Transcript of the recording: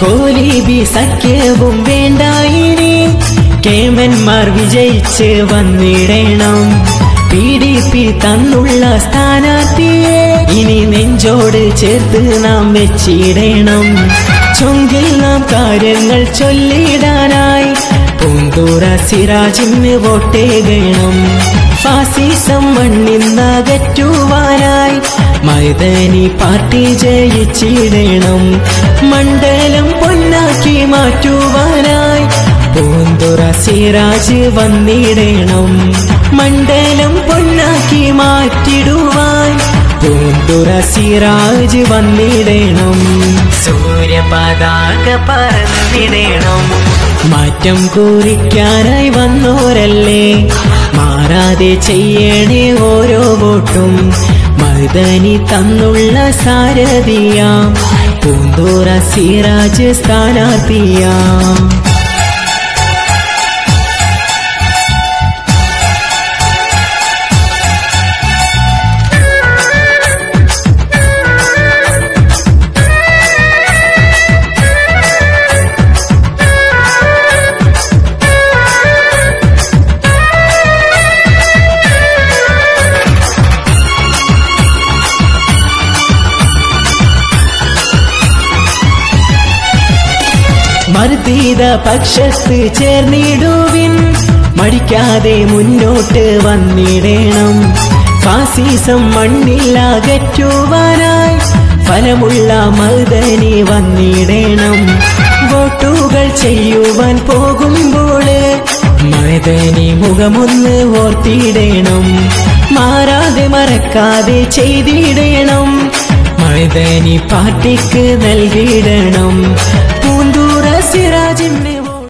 കോലീബി സഖ്യവും വേണ്ട ഇനി കേമന്മാർ വിജയിച്ച് വന്നിടണം. പി ഡി പി തന്നുള്ള സ്ഥാനാർത്ഥിയെ ഇനി നെഞ്ചോട് ചേർത്ത് നാം വെച്ചിടണം. ചൊങ്കിൽ നാം കാര്യങ്ങൾ ചൊല്ലിടാനായി പൂന്തൂറ സിരാജിന് വോട്ടേകണം. ഫാസിസം മണ്ണിന്നകറ്റുവാനായി മൈതനി പാർട്ടി ജയിച്ചിടണം. മണ്ഡലം പൊന്നാക്കി മാറ്റുവാനായി പൂന്തുറ സിറാജ് വന്നിടണം. മണ്ഡലം പൊന്നാക്കി മാറ്റിടുവാൻ പൂന്തുറ സിറാജ് വന്നിടണം. സൂര്യപതാക പറന്നിടണം. മാറ്റം കുറിക്കാനായി വന്നോരല്ലേ? മാറാതെ ചെയ്യണേ ഓരോ വോട്ടും. മൈതനി തന്നുള്ള സാരതിയാം പൂന്തോറ സിറാജ് സ്ഥാനാർത്ഥിയാം. മർദ്ദീത പക്ഷത്ത് ചേർന്നിടുവിൻ. മടിക്കാതെ മുന്നോട്ട് വന്നിടേണം. ഫാസിസം മണ്ണിലകറ്റുവാനായി ഫലമുള്ള മൽദനി വന്നിടേണം. വോട്ടുകൾ ചെയ്യുവാൻ പോകുമ്പോൾ മഴതനി മുഖമൊന്ന് ഓർത്തിടേണം. മാറാതെ മറക്കാതെ ചെയ്തിടേണം. മഴതനി പാർട്ടിക്ക് നൽകിയിടണം